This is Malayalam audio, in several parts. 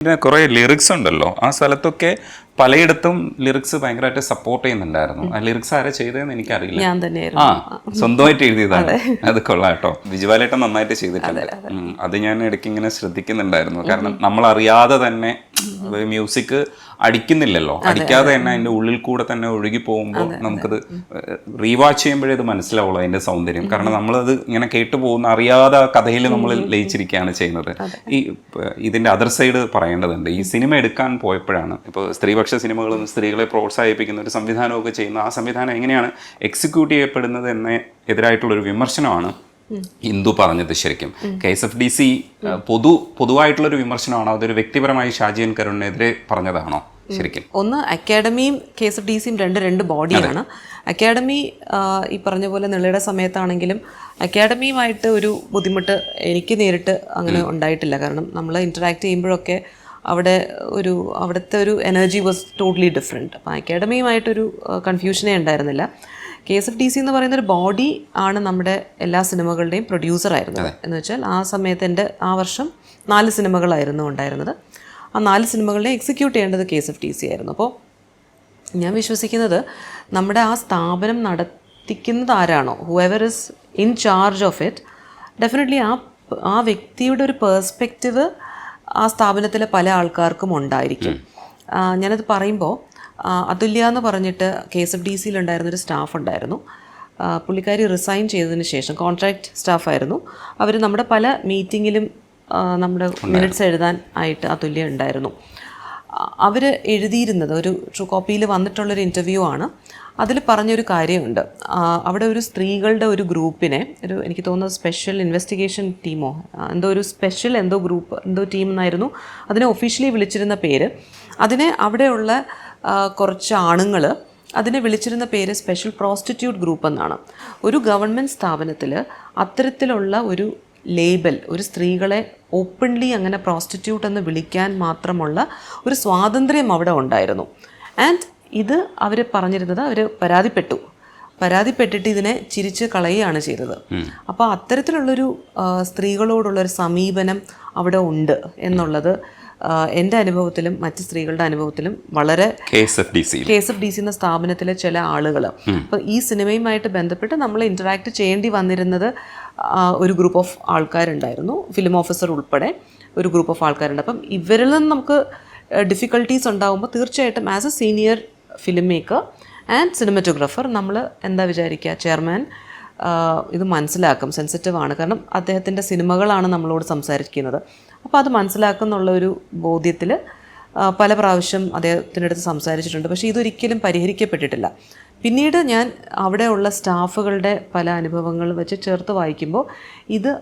പിന്നെ കുറേ ലിറിക്സ് ഉണ്ടല്ലോ. ആ സ്ഥലത്തൊക്കെ പലയിടത്തും ലിറിക്സ് ഭയങ്കരമായിട്ട് സപ്പോർട്ട് ചെയ്യുന്നുണ്ടായിരുന്നു. ആ ലിറിക്സ് ആരാ ചെയ്തതെന്ന് എനിക്കറിയില്ല. ഞാൻ ആ തന്നെയായിരുന്നു സ്വന്തമായിട്ട് എഴുതിയതാണ്. അത്. കൊള്ളാം കേട്ടോ. വിജുവാലേട്ടൻ നന്നായിട്ട് ചെയ്തിട്ടുണ്ട്. അത് ഞാൻ ഇടയ്ക്ക് ഇങ്ങനെ ശ്രദ്ധിക്കുന്നുണ്ടായിരുന്നു. കാരണം നമ്മൾ അറിയാതെ തന്നെ മ്യൂസിക് അടിക്കുന്നില്ലല്ലോ. അടിക്കാതെ തന്നെ അതിന്റെ ഉള്ളിൽ കൂടെ തന്നെ ഒഴുകി പോകുമ്പോൾ നമുക്കത് റീവാച്ച് ചെയ്യുമ്പോഴേ അത് മനസ്സിലാവുള്ളൂ അതിന്റെ സൗന്ദര്യം. കാരണം നമ്മളത് ഇങ്ങനെ കേട്ടു പോകുന്ന അറിയാതെ ആ കഥയിൽ നമ്മൾ ലയിച്ചിരിക്കുകയാണ് ചെയ്യുന്നത്. ഈ ഇതിന്റെ അതർ സൈഡ് പറയേണ്ടതുണ്ട്. ഈ സിനിമ എടുക്കാൻ പോയപ്പോഴാണ്. ഇപ്പോൾ സ്ത്രീപക്ഷ സിനിമകളും സ്ത്രീകളെ പ്രോത്സാഹിപ്പിക്കുന്ന ഒരു സംവിധാനമൊക്കെ ചെയ്യുന്ന ആ സംവിധാനം എങ്ങനെയാണ് എക്സിക്യൂട്ട് ചെയ്യപ്പെടുന്നത് എന്ന എതിരായിട്ടുള്ള ഒരു വിമർശനമാണ് ഇന്ദു പറഞ്ഞത് ശരിക്കും. K S F D C പൊതു പൊതുവായിട്ടുള്ളൊരു വിമർശനമാണോ. അതൊരു വ്യക്തിപരമായി ഷാജിയൻ കരുണിനെതിരെ പറഞ്ഞതാണോ ശരിക്കും? ഒന്ന് അക്കാഡമിയും കെ എസ് എഫ് ഡി സിയും രണ്ട് രണ്ട് ബോഡിയാണ്. അക്കാഡമി ഈ പറഞ്ഞ പോലെ നിളയുടെ സമയത്താണെങ്കിലും അക്കാഡമിയുമായിട്ട് ഒരു ബുദ്ധിമുട്ട് എനിക്ക് നേരിട്ട് അങ്ങനെ ഉണ്ടായിട്ടില്ല. കാരണം നമ്മൾ ഇന്ററാക്ട് ചെയ്യുമ്പോഴൊക്കെ അവിടെ ഒരു അവിടുത്തെ ഒരു എനർജി വാസ് ടോട്ടലി ഡിഫറെന്റ് അപ്പോൾ അക്കാഡമിയുമായിട്ടൊരു കൺഫ്യൂഷനേ ഉണ്ടായിരുന്നില്ല. K S F D C എന്ന് പറയുന്ന ഒരു ബോഡി ആണ് നമ്മുടെ എല്ലാ സിനിമകളുടെയും പ്രൊഡ്യൂസർ ആയിരുന്നത്. എന്ന് വെച്ചാൽ ആ സമയത്ത് എന്റെ ആ വർഷം നാല് സിനിമകളായിരുന്നു ഉണ്ടായിരുന്നത്. ആ നാല് സിനിമകളുടെ എക്സിക്യൂട്ട് ചെയ്യേണ്ടത് K S F T C ആയിരുന്നു. അപ്പോൾ ഞാൻ വിശ്വസിക്കുന്നത് നമ്മുടെ ആ സ്ഥാപനം നടത്തിക്കുന്നത് ആരാണോ? Whoever is in charge of it definitely ആ ആ വ്യക്തിയുടെ ഒരു പേഴ്സ്പെക്റ്റീവ് ആ സ്ഥാപനത്തിലെ പല ആൾക്കാർക്കും ഉണ്ടായിരിക്കും. ഞാനത് പറയുമ്പോൾ അതുല്യ എന്ന് പറഞ്ഞിട്ട് കെ എസ് എഫ് ഡി സിയിൽ ഉണ്ടായിരുന്നൊരു സ്റ്റാഫ് ഉണ്ടായിരുന്നു. പുള്ളിക്കാരി റിസൈൻ ചെയ്തതിന് ശേഷം കോൺട്രാക്ട് സ്റ്റാഫായിരുന്നു അവർ നമ്മുടെ പല മീറ്റിങ്ങിലും നമ്മുടെ മിനിറ്റ്സ് എഴുതാൻ ആയിട്ട് അതുല്യ ഉണ്ടായിരുന്നു. അവർ എഴുതിയിരുന്നത് ഒരു ട്രൂ കോപ്പിയിൽ വന്നിട്ടുള്ളൊരു ഇന്റർവ്യൂ ആണ്. അതിൽ പറഞ്ഞൊരു കാര്യമുണ്ട്. അവിടെ ഒരു സ്ത്രീകളുടെ ഒരു ഗ്രൂപ്പിനെ ഒരു എനിക്ക് തോന്നുന്നത് സ്പെഷ്യൽ ഇൻവെസ്റ്റിഗേഷൻ ടീമോ എന്തോ ഒരു സ്പെഷ്യൽ എന്തോ ഗ്രൂപ്പ് എന്തോ ടീം എന്നായിരുന്നു. അതിനെ ഒഫീഷ്യലി വിളിച്ചിരുന്ന പേര്. അതിനെ അവിടെയുള്ള കുറച്ച് ആണുങ്ങൾ അതിനെ വിളിച്ചിരുന്ന പേര് സ്പെഷ്യൽ പ്രോസ്റ്റിറ്റ്യൂട്ട് ഗ്രൂപ്പ് എന്നാണ്. ഒരു ഗവൺമെന്റ് സ്ഥാപനത്തിൽ അത്തരത്തിലുള്ള ഒരു ലേബൽ ഒരു സ്ത്രീകളെ ഓപ്പൺലി അങ്ങനെ പ്രോസ്റ്റിറ്റ്യൂട്ട് എന്ന് വിളിക്കാൻ മാത്രമുള്ള ഒരു സ്വാതന്ത്ര്യം അവിടെ ഉണ്ടായിരുന്നു. ആൻഡ് ഇത് അവർ പറഞ്ഞിരുന്നത് അവർ പരാതിപ്പെട്ടു. പരാതിപ്പെട്ടിട്ട് ഇതിനെ ചിരിച്ച് കളയുകയാണ് ചെയ്തത്. അപ്പോൾ അത്തരത്തിലുള്ളൊരു സ്ത്രീകളോടുള്ളൊരു സമീപനം അവിടെ ഉണ്ട് എന്നുള്ളത് എന്റെ അനുഭവത്തിലും മറ്റ് സ്ത്രീകളുടെ അനുഭവത്തിലും വളരെ K S F D C K S F D C എന്ന സ്ഥാപനത്തിലെ ചില ആളുകൾ അപ്പോൾ ഈ സിനിമയുമായിട്ട് ബന്ധപ്പെട്ട് നമ്മൾ ഇന്ററാക്ട് ചെയ്യേണ്ടി വന്നിരുന്നത് ഒരു ഗ്രൂപ്പ് ഓഫ് ആൾക്കാരുണ്ടായിരുന്നു. ഫിലിം ഓഫീസർ ഉൾപ്പെടെ ഒരു ഗ്രൂപ്പ് ഓഫ് ആൾക്കാരുണ്ട്. അപ്പം ഇവരിൽ നിന്ന് നമുക്ക് ഡിഫിക്കൽട്ടീസ് ഉണ്ടാകുമ്പോൾ തീർച്ചയായിട്ടും as a senior filmmaker and cinematographer നമ്മൾ എന്താ വിചാരിക്കുക? ചെയർമാൻ ഇത് മനസ്സിലാക്കും. സെൻസിറ്റീവ് ആണ്. കാരണം അദ്ദേഹത്തിന്റെ സിനിമകളാണ് നമ്മളോട് സംസാരിക്കുന്നത്. അപ്പോൾ അത് മനസ്സിലാക്കുന്നുള്ള ഒരു ബോധ്യത്തിൽ പല പ്രാവശ്യം അദ്ദേഹത്തിന്റെ അടുത്ത് സംസാരിച്ചിട്ടുണ്ട്. പക്ഷേ ഇതൊരിക്കലും പരിഹരിക്കപ്പെട്ടിട്ടില്ല. പിന്നീട് ഞാൻ അവിടെയുള്ള സ്റ്റാഫുകളുടെ പല അനുഭവങ്ങൾ വെച്ച് ചേർത്ത് വായിക്കുമ്പോൾ ഇത്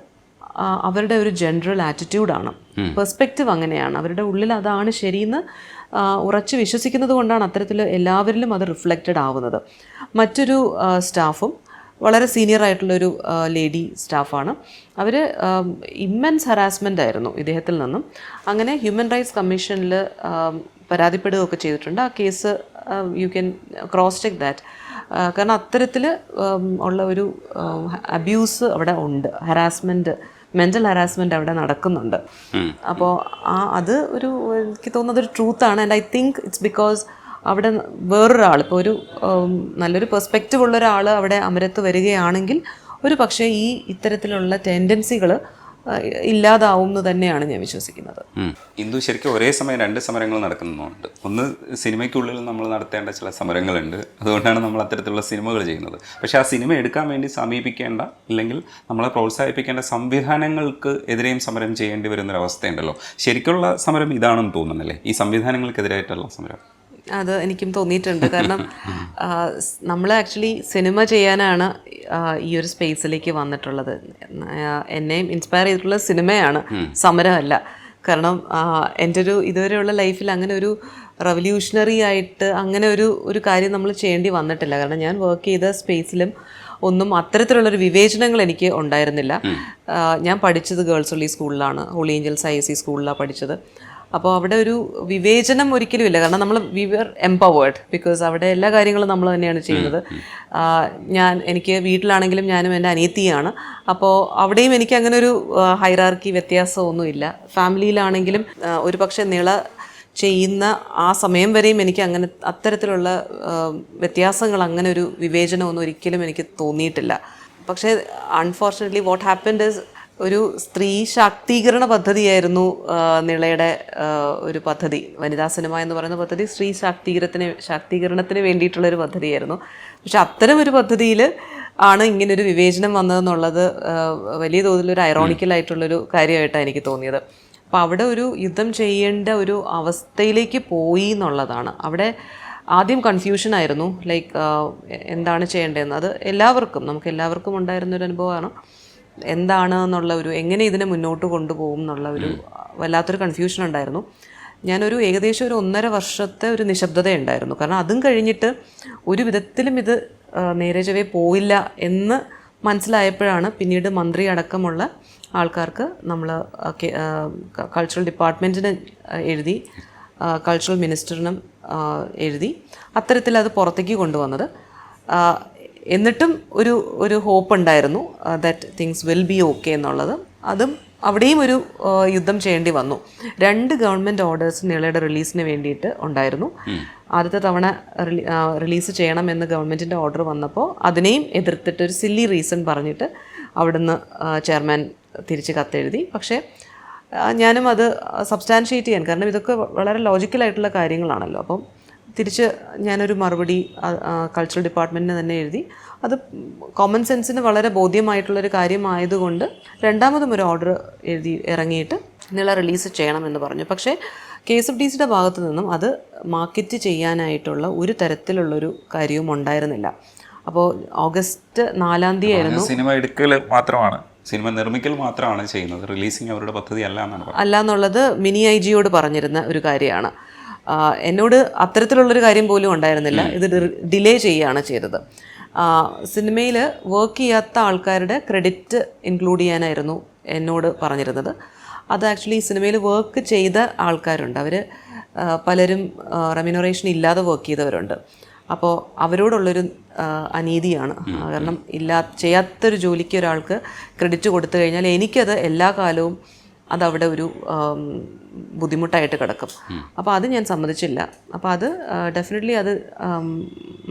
അവരുടെ ഒരു ജനറൽ ആറ്റിറ്റ്യൂഡാണ് പെർസ്പെക്റ്റീവ് അങ്ങനെയാണ്. അവരുടെ ഉള്ളിൽ അതാണ് ശരിയെന്ന് ഉറച്ച് വിശ്വസിക്കുന്നത് കൊണ്ടാണ് അത്തരത്തിൽ എല്ലാവരിലും അത് റിഫ്ലക്റ്റഡ് ആവുന്നത്. മറ്റൊരു സ്റ്റാഫും വളരെ സീനിയർ ആയിട്ടുള്ളൊരു ലേഡി സ്റ്റാഫാണ് അവർ ഇമ്മൻസ് ഹറാസ്മെന്റ് ആയിരുന്നു ഇദ്ദേഹത്തിൽ നിന്നും. അങ്ങനെ ഹ്യൂമൻ റൈറ്റ്സ് കമ്മീഷനിൽ പരാതിപ്പെടുകയൊക്കെ ചെയ്തിട്ടുണ്ട്. ആ case you can cross check that കാരണം അത്തരത്തിൽ ഉള്ള ഒരു അബ്യൂസ് അവിടെ ഉണ്ട്. ഹരാസ്മെന്റ് മെന്റൽ ഹരാസ്മെന്റ് അവിടെ നടക്കുന്നുണ്ട്. അപ്പോൾ ആ അത് ഒരു എനിക്ക് തോന്നുന്നത് ഒരു ട്രൂത്താണ് and I think it's because അവിടെ വേറൊരാൾ ഇപ്പോൾ ഒരു ഉം, നല്ലൊരു പെർസ്പെക്റ്റീവ് ഉള്ള ഒരാൾ അവിടെ അമരത്ത് വരികയാണെങ്കിൽ ഒരു പക്ഷേ ഈ ഇത്തരത്തിലുള്ള ടെൻഡൻസികൾ ഇല്ലാതാവും എന്ന് തന്നെയാണ് ഞാൻ വിശ്വസിക്കുന്നത്. ഇന്ദു ശരിക്കും ഒരേ സമയം രണ്ട് സമരങ്ങൾ നടക്കുന്നുണ്ട് ഒന്ന് സിനിമയ്ക്കുള്ളിൽ നമ്മൾ നടത്തേണ്ട ചില സമരങ്ങളുണ്ട്. അതുകൊണ്ടാണ് നമ്മൾ അത്തരത്തിലുള്ള സിനിമകൾ ചെയ്യുന്നത്. പക്ഷേ ആ സിനിമ എടുക്കാൻ വേണ്ടി സമീപിക്കേണ്ട അല്ലെങ്കിൽ നമ്മളെ പ്രോത്സാഹിപ്പിക്കേണ്ട സംവിധാനങ്ങൾക്ക് എതിരെയും സമരം ചെയ്യേണ്ടി വരുന്നൊരവസ്ഥയുണ്ടല്ലോ. ശരിക്കുള്ള സമരം ഇതാണെന്ന് തോന്നുന്നല്ലേ? ഈ സംവിധാനങ്ങൾക്കെതിരായിട്ടുള്ള സമരം. അത് എനിക്കും തോന്നിയിട്ടുണ്ട്. കാരണം നമ്മൾ ആക്ച്വലി സിനിമ ചെയ്യാനാണ് ഈ ഒരു സ്പേസിലേക്ക് വന്നിട്ടുള്ളത്. എന്നെയും ഇൻസ്പയർ ചെയ്തിട്ടുള്ള സിനിമയാണ് സമരമല്ല. കാരണം എന്റെ ഒരു ഇതുവരെയുള്ള ലൈഫിൽ അങ്ങനെ ഒരു റവല്യൂഷണറി ആയിട്ട് അങ്ങനെ ഒരു ഒരു കാര്യം നമ്മൾ ചെയ്യേണ്ടി വന്നിട്ടില്ല. കാരണം ഞാൻ വർക്ക് ചെയ്ത സ്പേസിലും ഒന്നും അത്തരത്തിലുള്ളൊരു വിവേചനങ്ങൾ എനിക്ക് ഉണ്ടായിരുന്നില്ല. ഞാൻ പഠിച്ചത് ഗേൾസ് ഒള്ളി സ്കൂളിലാണ്. Holy Angels I S C സ്കൂളിലാണ് പഠിച്ചത്. അപ്പോൾ അവിടെ ഒരു വിവേചനം ഒരിക്കലും ഇല്ല. കാരണം നമ്മൾ വി വർ എംപവേർഡ്. ബിക്കോസ് അവിടെ എല്ലാ കാര്യങ്ങളും നമ്മൾ തന്നെയാണ് ചെയ്യുന്നത്. ഞാൻ എനിക്ക് വീട്ടിലാണെങ്കിലും ഞാനും എന്റെ അനിയത്തിയാണ്. അപ്പോൾ അവിടെയും എനിക്ക് അങ്ങനെ ഒരു ഹൈറാർക്കി വ്യത്യാസമൊന്നുമില്ല ഫാമിലിയിലാണെങ്കിലും ഒരു പക്ഷേ നിള ചെയ്യുന്ന ആ സമയം വരെയും എനിക്ക് അങ്ങനെ അത്തരത്തിലുള്ള വ്യത്യാസങ്ങൾ അങ്ങനെ ഒരു വിവേചനമൊന്നും ഒരിക്കലും എനിക്ക് തോന്നിയിട്ടില്ല. പക്ഷേ അൺഫോർച്ചുനേറ്റ്ലി വാട്ട് ഹാപ്പൻഡ് ഇസ് ഒരു സ്ത്രീ ശാക്തീകരണ പദ്ധതിയായിരുന്നു നിളയുടെ ഒരു പദ്ധതി. വനിതാ സിനിമ എന്ന് പറയുന്ന പദ്ധതി സ്ത്രീ ശാക്തീകരണത്തിന് ശാക്തീകരണത്തിന് വേണ്ടിയിട്ടുള്ളൊരു പദ്ധതിയായിരുന്നു. പക്ഷെ അത്തരം ഒരു പദ്ധതിയിൽ ആണ് ഇങ്ങനൊരു വിവേചനം വന്നതെന്നുള്ളത് വലിയ തോതിലൊരു ഒരു ഐറോണിക്കലായിട്ടുള്ളൊരു കാര്യമായിട്ടാണ് എനിക്ക് തോന്നിയത്. അപ്പോൾ അവിടെ ഒരു യുദ്ധം ചെയ്യേണ്ട ഒരു അവസ്ഥയിലേക്ക് പോയി എന്നുള്ളതാണ്. അവിടെ ആദ്യം കൺഫ്യൂഷൻ ആയിരുന്നു ലൈക്ക് എന്താണ് ചെയ്യേണ്ടതെന്ന്. അത് എല്ലാവർക്കും നമുക്ക് എല്ലാവർക്കും ഉണ്ടായിരുന്ന ഒരു അനുഭവമാണ്. എന്താണ് എന്നുള്ള ഒരു എങ്ങനെ ഇതിനെ മുന്നോട്ട് കൊണ്ടുപോകും എന്നുള്ള ഒരു വല്ലാത്തൊരു കൺഫ്യൂഷൻ ഉണ്ടായിരുന്നു. ഞാനൊരു ഏകദേശം ഒരു ഒന്നര വർഷത്തെ ഒരു നിശബ്ദത ഉണ്ടായിരുന്നു കാരണം അതും കഴിഞ്ഞിട്ട് ഒരു വിധത്തിലും ഇത് നേരെ ചൊവ്വേ പോയില്ല എന്ന് മനസ്സിലായപ്പോഴാണ് പിന്നീട് മന്ത്രി അടക്കമുള്ള ആൾക്കാർക്ക് നമ്മൾ കൾച്ചറൽ ഡിപ്പാർട്ട്മെന്റിന് എഴുതി കൾച്ചറൽ മിനിസ്റ്ററിനും എഴുതി അത്തരത്തിൽ അത് പുറത്തേക്ക് കൊണ്ടുവന്നത്. എന്നിട്ടും ഒരു ഒരു ഹോപ്പ് ഉണ്ടായിരുന്നു that things will be okay എന്നുള്ളത്. അതും അവിടെയും ഒരു യുദ്ധം ചെയ്യേണ്ടി വന്നു. രണ്ട് ഗവൺമെന്റ് ഓർഡേഴ്സ് നിളയുടെ റിലീസിന് വേണ്ടിയിട്ട് ഉണ്ടായിരുന്നു. ആദ്യത്തെ തവണ റിലീസ് ചെയ്യണം റിലീസ് ചെയ്യണമെന്ന് ഗവൺമെന്റിന്റെ ഓർഡർ വന്നപ്പോൾ അതിനെയും എതിർത്തിട്ട് ഒരു സില്ലി റീസൺ പറഞ്ഞിട്ട് അവിടുന്ന് ചെയർമാൻ തിരിച്ച് കത്തെഴുതി. പക്ഷേ ഞാനും അത് സബ്സ്റ്റാൻഷിയേറ്റ് ചെയ്യാൻ കാരണം ഇതൊക്കെ വളരെ ലോജിക്കലായിട്ടുള്ള കാര്യങ്ങളാണല്ലോ. അപ്പം തിരിച്ച് ഞാനൊരു മറുപടി കൾച്ചറൽ ഡിപ്പാർട്ട്മെന്റിന് തന്നെ എഴുതി. അത് കോമൺ സെൻസിന് വളരെ ബോധ്യമായിട്ടുള്ളൊരു കാര്യമായതുകൊണ്ട് രണ്ടാമതും ഒരു ഓർഡർ എഴുതി ഇറങ്ങിയിട്ട് നിള റിലീസ് ചെയ്യണമെന്ന് പറഞ്ഞു. പക്ഷേ കെ എസ് എഫ് ഡി സിയുടെ ഭാഗത്തു നിന്നും അത് മാർക്കറ്റ് ചെയ്യാനായിട്ടുള്ള ഒരു തരത്തിലുള്ളൊരു കാര്യവും ഉണ്ടായിരുന്നില്ല. അപ്പോൾ ഓഗസ്റ്റ് നാലാം തീയതി ആയിരുന്നു. സിനിമ എടുക്കൽ മാത്രമാണ്. സിനിമ നിർമ്മിക്കൽ മാത്രമാണ് ചെയ്യുന്നത്. റിലീസിങ് അവരുടെ പദ്ധതി അല്ല എന്നാണ് അല്ല എന്നുള്ളത് മിനി ഐ ജിയോട് പറഞ്ഞിരുന്ന ഒരു കാര്യമാണ്. എന്നോട് അത്തരത്തിലുള്ളൊരു കാര്യം പോലും ഉണ്ടായിരുന്നില്ല. ഇത് ഡിലേ ചെയ്യുകയാണ് ചെയ്തത്. സിനിമയിൽ വർക്ക് ചെയ്യാത്ത ആൾക്കാരുടെ ക്രെഡിറ്റ് ഇൻക്ലൂഡ് ചെയ്യാനായിരുന്നു എന്നോട് പറഞ്ഞിരുന്നത്. അത് ആക്ച്വലി സിനിമയിൽ വർക്ക് ചെയ്ത ആൾക്കാരുണ്ട്. അവർ പലരും റെമ്യൂണറേഷൻ ഇല്ലാതെ വർക്ക് ചെയ്തവരുണ്ട്. അപ്പോൾ അവരോടുള്ളൊരു അനീതിയാണ്. കാരണം ഇല്ലാ ചെയ്യാത്തൊരു ജോലിക്ക് ഒരാൾക്ക് ക്രെഡിറ്റ് കൊടുത്തു കഴിഞ്ഞാൽ എനിക്കത് എല്ലാ കാലവും അതവിടെ ഒരു ബുദ്ധിമുട്ടായിട്ട് കിടക്കും. അപ്പോൾ അത് ഞാൻ സമ്മതിച്ചില്ല. അപ്പോൾ അത് ഡെഫിനറ്റ്ലി അത്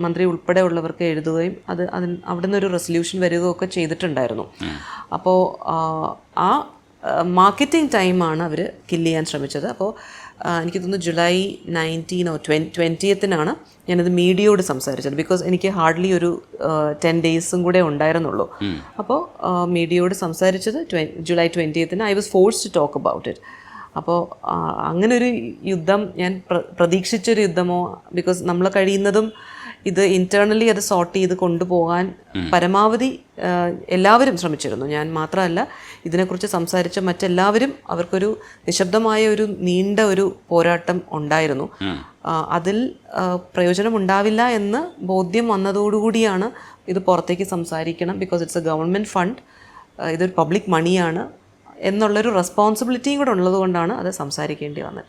മന്ത്രി ഉൾപ്പെടെ ഉള്ളവർക്ക് എഴുതുകയും അത് അതിന് അവിടെ നിന്നൊരു റെസൊല്യൂഷൻ വരികയൊക്കെ ചെയ്തിട്ടുണ്ടായിരുന്നു. അപ്പോൾ ആ മാർക്കറ്റിംഗ് ടൈമാണ് അവർ കില്ല് ചെയ്യാൻ ശ്രമിച്ചത്. അപ്പോൾ എനിക്ക് തോന്നുന്നു ജൂലൈ നയന്റീനോ ട്വൻ ട്വന്റിയത്തിനാണ് ഞാനത് മീഡിയയോട് സംസാരിച്ചത്. ബിക്കോസ് എനിക്ക് ഹാർഡ്ലി ഒരു ടെൻ ഡേയ്സും കൂടെ ഉണ്ടായിരുന്നുള്ളൂ. അപ്പോൾ മീഡിയയോട് സംസാരിച്ചത് twenty July ട്വന്റിയത്തിന് I was forced to talk about it അപ്പോൾ അങ്ങനെ ഒരു യുദ്ധം ഞാൻ പ്ര പ്രതീക്ഷിച്ചൊരു യുദ്ധമോ ബിക്കോസ് നമ്മൾ കഴിയുന്നതും ഇത് ഇന്റേണലി അത് സോർട്ട് ചെയ്ത് കൊണ്ടുപോകാൻ പരമാവധി എല്ലാവരും ശ്രമിച്ചിരുന്നു. ഞാൻ മാത്രമല്ല ഇതിനെക്കുറിച്ച് സംസാരിച്ച മറ്റെല്ലാവരും അവർക്കൊരു നിശബ്ദമായ ഒരു നീണ്ട ഒരു പോരാട്ടം ഉണ്ടായിരുന്നു. അതിൽ പ്രയോജനമുണ്ടാവില്ല പ്രയോജനം ഉണ്ടാവില്ല എന്ന് ബോധ്യം വന്നതോടുകൂടിയാണ് ഇത് പുറത്തേക്ക് സംസാരിക്കണം. Because it's a government fund ഇതൊരു പബ്ലിക് മണിയാണ് എന്നുള്ളൊരു റെസ്പോൺസിബിലിറ്റിയും കൂടെ ഉള്ളതുകൊണ്ടാണ് അത് സംസാരിക്കേണ്ടി വന്നത്.